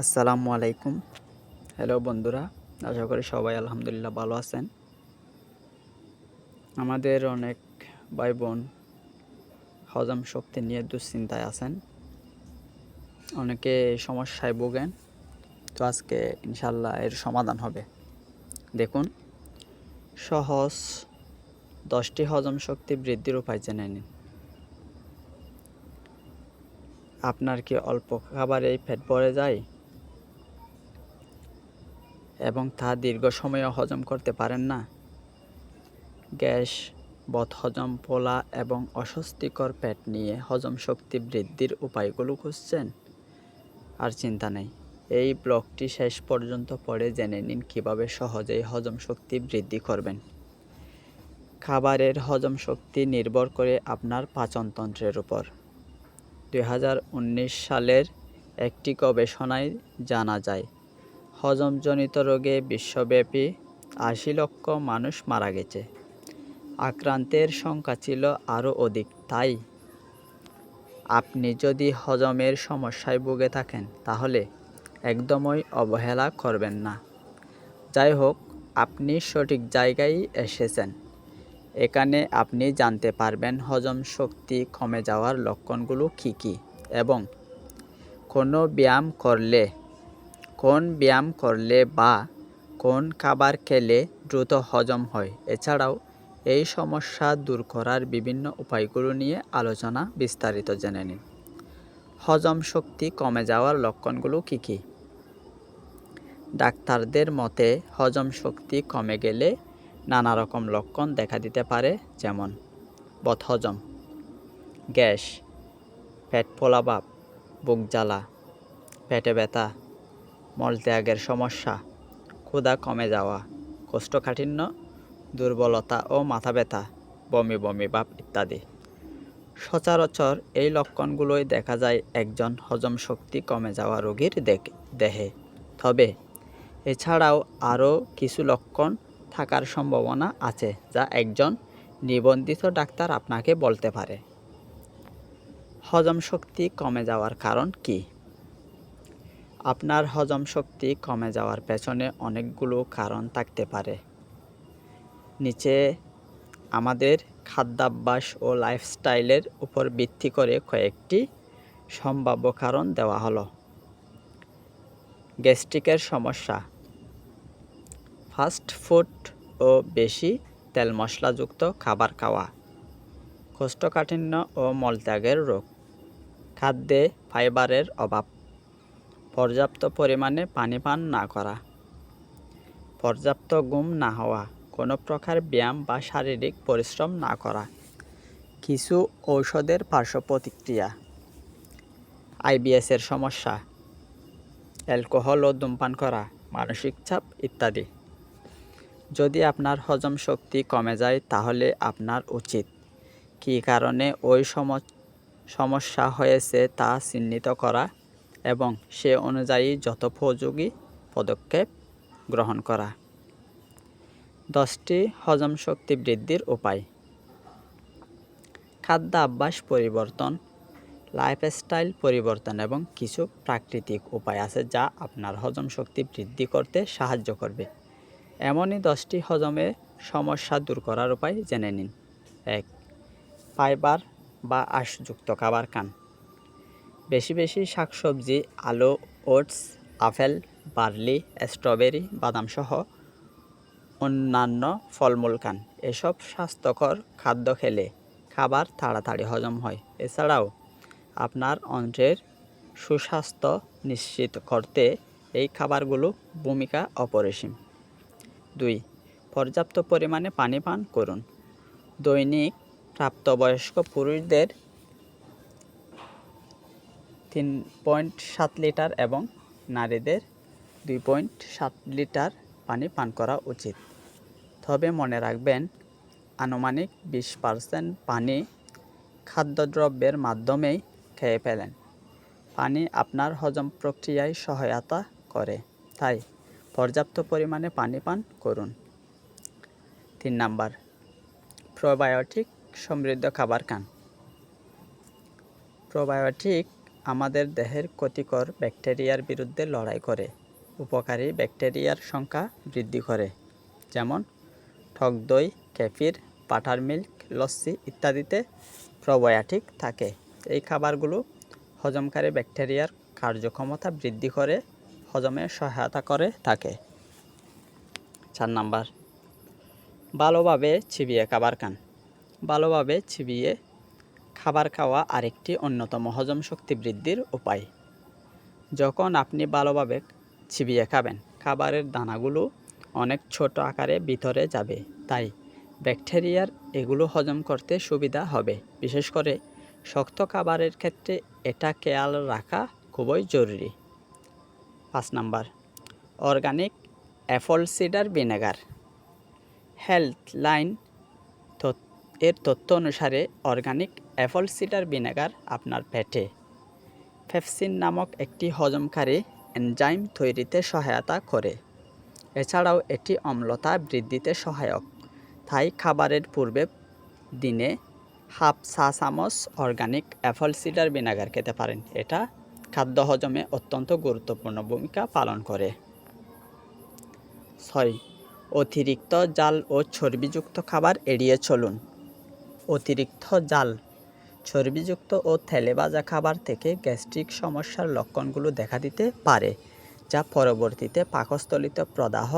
আসসালামু আলাইকুম। হ্যালো বন্ধুরা, আশা করি সবাই আলহামদুলিল্লাহ ভালো আছেন। আমাদের অনেক ভাই বোন হজম শক্তি নিয়ে দুশ্চিন্তায় আছেন। অনেকে সমস্যায় ভোগেন। তো আজকে ইনশাল্লাহ এর সমাধান হবে। দেখুন, সহজ দশটি হজম শক্তি বৃদ্ধির উপায় জেনে নিন। আপনার কি অল্প খাবারেই পেট ভরে যায়? এবং তা দীর্ঘ সময়ও হজম করতে পারেন না। গ্যাস বদহজম পোলা এবং অস্বস্তিকর পেট নিয়ে হজম শক্তি বৃদ্ধির উপায়গুলো খুঁজছেন? আর চিন্তা নেই, এই ব্লগটি শেষ পর্যন্ত পড়ে জেনে নিন কীভাবে সহজেই হজম শক্তি বৃদ্ধি করবেন। খাবারের হজম শক্তি নির্ভর করে আপনার পাচনতন্ত্রের উপর। দুই হাজার উনিশ সালের একটি গবেষণায় জানা যায় হজমজনিত রোগে বিশ্বব্যাপী আশি লক্ষ মানুষ মারা গেছে। আক্রান্তের সংখ্যা ছিল আরও অধিক, তাই আপনি যদি হজমের সমস্যায় ভুগে থাকেন, তাহলে একদমই অবহেলা করবেন না। যাই হোক, আপনি সঠিক জায়গায় এসেছেন। এখানে আপনি জানতে পারবেন হজম শক্তি কমে যাওয়ার লক্ষণগুলো কী কী এবং কোনো ব্যায়াম করলে কোন ব্যায়াম করলে বা কোন খাবার খেলে দ্রুত হজম হয়? এছাড়াও, এই সমস্যা দূর করার বিভিন্ন উপায়গুলো নিয়ে আলোচনা বিস্তারিত জেনে নিন। হজম শক্তি কমে যাওয়ার লক্ষণগুলো কী কী? ডাক্তারদের মতে, হজম শক্তি কমে গেলে নানা রকম লক্ষণ দেখা দিতে পারে, যেমন বদহজম, গ্যাস, পেট ফোলাভাব বুক জ্বালা, পেটে ব্যথা মলত্যাগের সমস্যা। ক্ষুধা কমে যাওয়া, কোষ্ঠকাঠিন্য, দুর্বলতা ও মাথা ব্যথা, বমি বমি ভাব ইত্যাদি। সচরাচর এই লক্ষণগুলোই দেখা যায় একজন হজম শক্তি কমে যাওয়া রোগীর দেহে। তবে এছাড়াও আরও কিছু লক্ষণ থাকার সম্ভাবনা আছে যা একজন নিবন্ধিত ডাক্তার আপনাকে বলতে পারে। হজম শক্তি কমে যাওয়ার কারণ কী? আপনার হজম শক্তি কমে যাওয়ার পেছনে অনেকগুলো কারণ থাকতে পারে। নিচে আমাদের খাদ্যাভ্যাস ও লাইফস্টাইলের উপর ভিত্তি করে কয়েকটি সম্ভাব্য কারণ দেওয়া হলো। গ্যাস্ট্রিকের সমস্যা। ফাস্ট ফুড ও বেশি তেল মশলাযুক্ত খাবার খাওয়া কোষ্ঠকাঠিন্য ও মলত্যাগের রোগ। খাদ্যে ফাইবারের অভাব। পর্যাপ্ত পরিমাণে পানি পান না করা। পর্যাপ্ত ঘুম না হওয়া, কোনো প্রকার ব্যায়াম বা শারীরিক পরিশ্রম না করা। কিছু ঔষধের পার্শ্ব প্রতিক্রিয়া। আইবিএসের সমস্যা। অ্যালকোহল ও ধূমপান করা, মানসিক চাপ ইত্যাদি। যদি আপনার হজম শক্তি কমে যায়, তাহলে আপনার উচিত। কী কারণে ওই সমস্যা হয়েছে তা চিহ্নিত করা। এবং সে অনুযায়ী যথোপযোগী পদক্ষেপ গ্রহণ করা। দশটি হজম শক্তি বৃদ্ধির উপায়। খাদ্যাভ্যাস পরিবর্তন লাইফস্টাইল পরিবর্তন এবং কিছু প্রাকৃতিক উপায় আছে যা আপনার হজম শক্তি বৃদ্ধি করতে সাহায্য করবে। এমনই দশটি হজমে সমস্যা দূর করার উপায় জেনে নিন। এক, ফাইবার বা আঁশযুক্ত খাবার খান। বেশি বেশি শাকসবজি, আলু, ওটস, আপেল, বার্লি, স্ট্রবেরি, বাদামসহ অন্যান্য ফলমূল খান। এসব স্বাস্থ্যকর খাদ্য খেলে খাবার তাড়াতাড়ি হজম হয়। এছাড়াও আপনার অন্ত্রের সুস্বাস্থ্য নিশ্চিত করতে এই খাবারগুলো ভূমিকা অপরিসীম। দুই, পর্যাপ্ত পরিমাণে পানি পান করুন। দৈনিক প্রাপ্তবয়স্ক পুরুষদের তিন পয়েন্ট সাত লিটার এবং নারীদের দুই পয়েন্ট সাত লিটার পানি পান করা উচিত। তবে মনে রাখবেন, আনুমানিক বিশ পার্সেন্ট পানি খাদ্যদ্রব্যের মাধ্যমেই খেয়ে ফেলেন। পানি আপনার হজম প্রক্রিয়ায় সহায়তা করে, তাই পর্যাপ্ত পরিমাণে পানি পান করুন। তিন নাম্বার, প্রোবায়োটিক সমৃদ্ধ খাবার খান। প্রোবায়োটিক আমাদের দেহের ক্ষতিকর ব্যাকটেরিয়ার বিরুদ্ধে লড়াই করে। উপকারী ব্যাকটেরিয়ার সংখ্যা বৃদ্ধি করে, যেমন টক দই, কেফির, বাটার মিল্ক, লস্যি ইত্যাদিতে প্রোবায়োটিক থাকে। এই খাবারগুলো হজমকারী ব্যাকটেরিয়ার কার্যক্ষমতা বৃদ্ধি করে, হজমে সহায়তা করে থাকে। চার নাম্বার, ভালোভাবে চিবিয়ে খাবার খান। ভালোভাবে চিবিয়ে খাবার খাওয়া আরেকটি অন্যতম হজম শক্তি বৃদ্ধির উপায়। যখন আপনি ভালোভাবে চিবিয়ে খাবেন, খাবারের দানাগুলো অনেক ছোট আকারে ভিতরে যাবে, তাই ব্যাকটেরিয়ার এগুলো হজম করতে সুবিধা হবে। বিশেষ করে শক্ত খাবারের ক্ষেত্রে এটা খেয়াল রাখা খুবই জরুরি। পাঁচ number, organic apple cider vinegar. Healthline এর তথ্য অনুসারে অর্গানিক অ্যাপল সিডার ভিনেগার আপনার পেটে। ফেপসিন নামক একটি হজমকারী এনজাইম তৈরিতে সহায়তা করে। এছাড়াও এটি অম্লতা বৃদ্ধিতে সহায়ক। তাই খাবারের পূর্বে দিনে হাফ চা চামচ অর্গানিক অ্যাপল সিডার ভিনেগার খেতে পারেন। এটা খাদ্য হজমে অত্যন্ত গুরুত্বপূর্ণ ভূমিকা পালন করে। ছয় অতিরিক্ত জাল ও চর্বিযুক্ত খাবার এড়িয়ে চলুন। অতিরিক্ত জাল চর্বিযুক্ত ও তেলে খাবার থেকে গ্যাস্ট্রিক সমস্যার লক্ষণগুলো দেখা দিতে পারে, যা পরবর্তীতে পাকস্থলিত প্রদাহ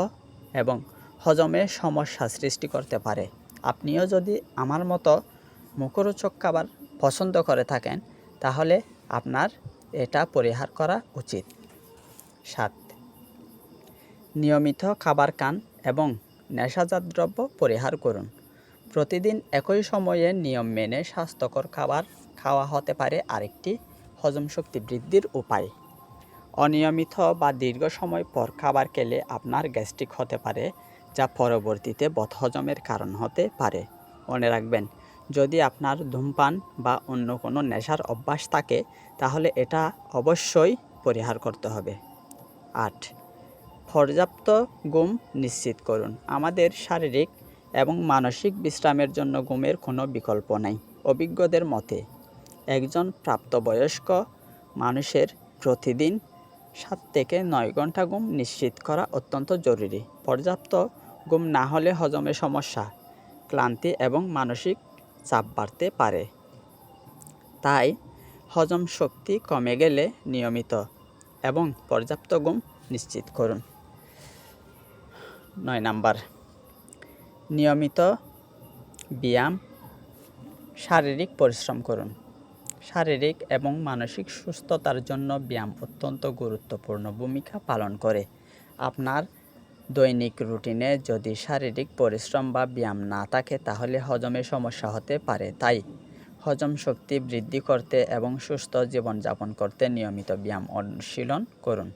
এবং হজমে সমস্যা সৃষ্টি করতে পারে। আপনিও যদি আমার মতো মুখরোচক খাবার পছন্দ করে থাকেন, তাহলে আপনার এটা পরিহার করা উচিত। সাত, নিয়মিত খাবার খান এবং নেশাজাত দ্রব্য পরিহার করুন। প্রতিদিন একই সময়ে নিয়ম মেনে স্বাস্থ্যকর খাবার খাওয়া হতে পারে আরেকটি হজম শক্তি বৃদ্ধির উপায়। অনিয়মিত বা দীর্ঘ সময় পর খাবার খেলে আপনার গ্যাস্ট্রিক হতে পারে, যা পরবর্তীতে বদহজমের কারণ হতে পারে। মনে রাখবেন, যদি আপনার ধূমপান বা অন্য কোনো নেশার অভ্যাস থাকে, তাহলে এটা অবশ্যই পরিহার করতে হবে। আট, পর্যাপ্ত ঘুম নিশ্চিত করুন। আমাদের শারীরিক এবং মানসিক বিশ্রামের জন্য ঘুমের কোনো বিকল্প নেই। অভিজ্ঞদের মতে, একজন প্রাপ্তবয়স্ক মানুষের প্রতিদিন সাত থেকে নয় ঘণ্টা ঘুম নিশ্চিত করা অত্যন্ত জরুরি। পর্যাপ্ত ঘুম না হলে হজমের সমস্যা, ক্লান্তি এবং মানসিক চাপ বাড়তে পারে। তাই হজম শক্তি কমে গেলে নিয়মিত এবং পর্যাপ্ত ঘুম নিশ্চিত করুন। নয় নাম্বার নিয়মিত ব্যায়াম, শারীরিক পরিশ্রম করুন। শারীরিক এবং মানসিক সুস্থতার জন্য ব্যায়াম অত্যন্ত গুরুত্বপূর্ণ ভূমিকা পালন করে। আপনার দৈনিক রুটিনে যদি শারীরিক পরিশ্রম বা ব্যায়াম না থাকে, তাহলে হজমে সমস্যা হতে পারে। তাই হজম শক্তি বৃদ্ধি করতে এবং সুস্থ জীবনযাপন করতে নিয়মিত ব্যায়াম অনুশীলন করুন।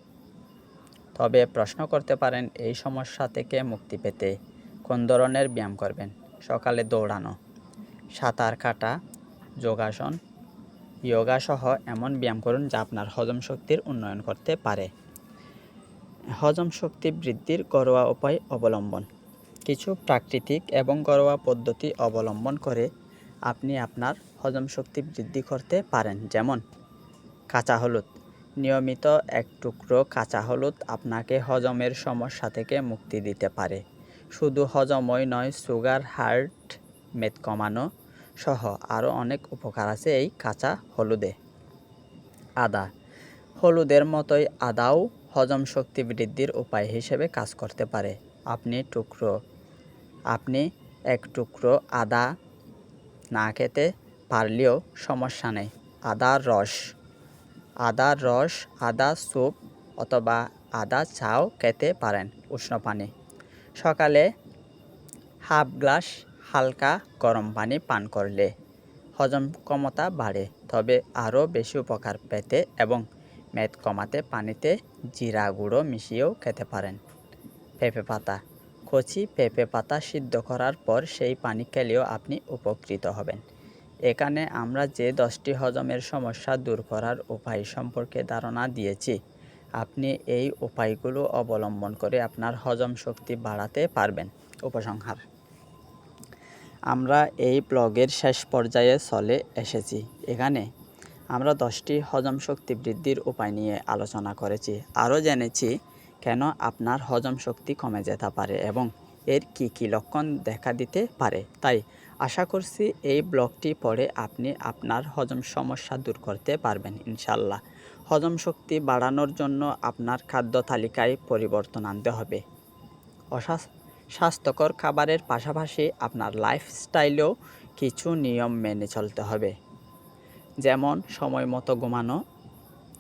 তবে প্রশ্ন করতে পারেন, এই সমস্যা থেকে মুক্তি পেতে কোন ধরনের ব্যায়াম করবেন? সকালে দৌড়ানো, সাঁতার কাটা, যোগাসন। যোগা সহ এমন ব্যায়াম করুন যা আপনার হজম শক্তির উন্নয়ন করতে পারে। হজম শক্তি বৃদ্ধির ঘরোয়া উপায় অবলম্বন। কিছু প্রাকৃতিক এবং ঘরোয়া পদ্ধতি অবলম্বন করে আপনি আপনার হজম শক্তি বৃদ্ধি করতে পারেন। যেমন, কাঁচা হলুদ। নিয়মিত এক টুকরো কাঁচা হলুদ আপনাকে হজমের সমস্যা থেকে মুক্তি দিতে পারে। শুধু হজমই নয়, সুগার, হার্ট, মেদ কমানো সহ আরও অনেক উপকার আছে এই কাঁচা হলুদে। আদা। হলুদের মতোই আদাও হজম শক্তি বৃদ্ধির উপায় হিসেবে কাজ করতে পারে। আপনি টুকরো, আপনি এক টুকরো আদা না খেতে পারলেও সমস্যা নেই। আদার রস। আদার রস, আদা স্যুপ অথবা আদা চাও খেতে পারেন উষ্ণ পানি। সকালে হাফ গ্লাস হালকা গরম পানি পান করলে হজম ক্ষমতা বাড়ে, তবে আরও বেশি উপকার পেতে এবং মেদ কমাতে পানিতে জিরা গুঁড়ো মিশিয়েও খেতে পারেন। পেঁপে পাতা। কচি পেঁপে পাতা সিদ্ধ করার পর সেই পানি খেলেও আপনি উপকৃত হবেন। এখানে আমরা যে দশটি হজমের সমস্যা দূর করার উপায় সম্পর্কে ধারণা দিয়েছি। আপনি এই উপায়গুলো অবলম্বন করে আপনার হজম শক্তি বাড়াতে পারবেন। উপসংহার। আমরা এই ব্লগের শেষ পর্যায়ে চলে এসেছি। এখানে আমরা দশটি হজম শক্তি বৃদ্ধির উপায় নিয়ে আলোচনা করেছি। আরও জেনেছি কেন আপনার হজম শক্তি কমে যেতে পারে এবং এর কি কি লক্ষণ দেখা দিতে পারে। তাই আশা করছি এই ব্লগটি পড়ে আপনি আপনার হজম সমস্যা দূর করতে পারবেন ইনশাল্লাহ হজম শক্তি বাড়ানোর জন্য আপনার খাদ্য তালিকায় পরিবর্তন আনতে হবে। স্বাস্থ্যকর খাবারের পাশাপাশি আপনার লাইফস্টাইলেও কিছু নিয়ম মেনে চলতে হবে। যেমন, সময় মতো ঘুমানো,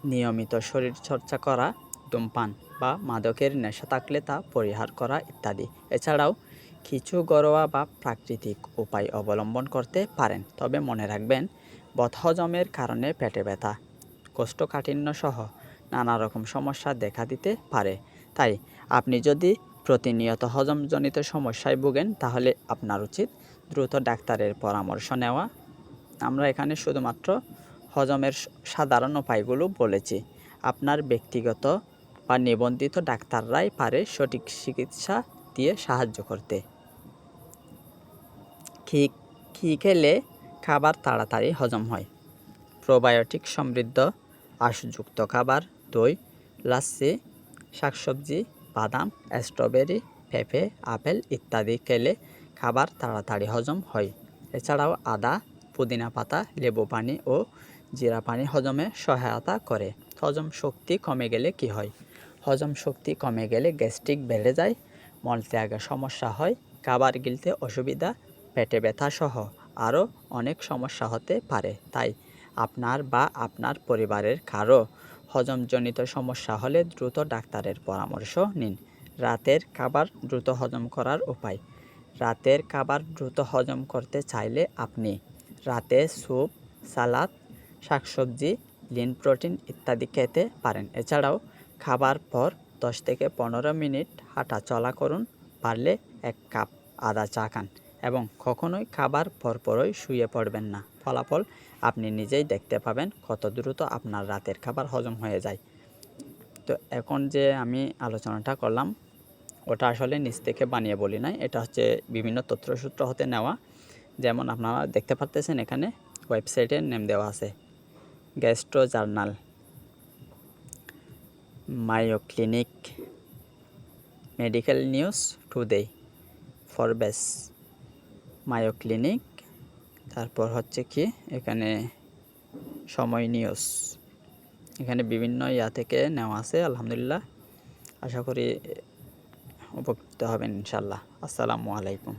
নিয়মিত শরীরচর্চা করা, ধূমপান বা মাদকের নেশা থাকলে তা পরিহার করা ইত্যাদি। এছাড়াও, কিছু ঘরোয়া বা প্রাকৃতিক উপায় অবলম্বন করতে পারেন। তবে মনে রাখবেন, বদহজমের কারণে পেটে ব্যথা কোষ্ঠকাঠিন্য সহ নানা রকম সমস্যা দেখা দিতে পারে। তাই আপনি যদি প্রতিনিয়ত হজমজনিত সমস্যায় ভোগেন, তাহলে আপনার উচিত দ্রুত ডাক্তারের পরামর্শ নেওয়া। আমরা এখানে শুধুমাত্র হজমের সাধারণ উপায়গুলো বলেছি। আপনার ব্যক্তিগত বা নিবন্ধিত ডাক্তাররাই পারে সঠিক চিকিৎসা দিয়ে সাহায্য করতে। কী কী খেলে খাবার তাড়াতাড়ি হজম হয়। প্রোবায়োটিক সমৃদ্ধ আঁশযুক্ত খাবার, দই, লাচ্ছি, শাকসবজি, বাদাম, স্ট্রবেরি, পেঁপে, আপেল ইত্যাদি খেলে খাবার তাড়াতাড়ি হজম হয়। এছাড়াও আদা, পুদিনা পাতা, লেবু পানি ও জিরা পানি হজমে সহায়তা করে। হজম শক্তি কমে গেলে কি হয়? হজম শক্তি কমে গেলে গ্যাস্ট্রিক বেড়ে যায়, মলত্যাগের সমস্যা হয়, খাবার গিলতে অসুবিধা, পেটে ব্যথা সহ আরও অনেক সমস্যা হতে পারে। তাই আপনার বা আপনার পরিবারের কারও হজমজনিত সমস্যা হলে দ্রুত ডাক্তারের পরামর্শ নিন। রাতের খাবার দ্রুত হজম করার উপায়। রাতের খাবার দ্রুত হজম করতে চাইলে আপনি রাতে স্যুপ, সালাদ, শাকসবজি, লিন প্রোটিন ইত্যাদি খেতে পারেন। এছাড়াও খাবার পর দশ থেকে পনেরো মিনিট হাঁটা চলা করুন, পারলে এক কাপ আদা চা খান এবং কখনোই খাবার পরপরই শুয়ে পড়বেন না। ফলাফল আপনি নিজেই দেখতে পাবেন কত দ্রুত আপনার রাতের খাবার হজম হয়ে যায়। তো এখন যে আমি আলোচনাটা করলাম, ওটা আসলে নিচ থেকে বানিয়ে বলি নাই, এটা হচ্ছে বিভিন্ন তথ্যসূত্র হতে নেওয়া। যেমন আপনারা দেখতে পারতেছেন এখানে ওয়েবসাইটের নেম দেওয়া আছে Gastro Journal Mayo Clinic Medical News Today, Forbes Mayo Clinic তারপর হচ্ছে কি এখানে সময় নিউজ। এখানে বিভিন্ন ইয়া থেকে নেওয়া আছে, আলহামদুলিল্লাহ। আশা করি উপকৃত হবেন ইনশাল্লাহ আসসালামু আলাইকুম।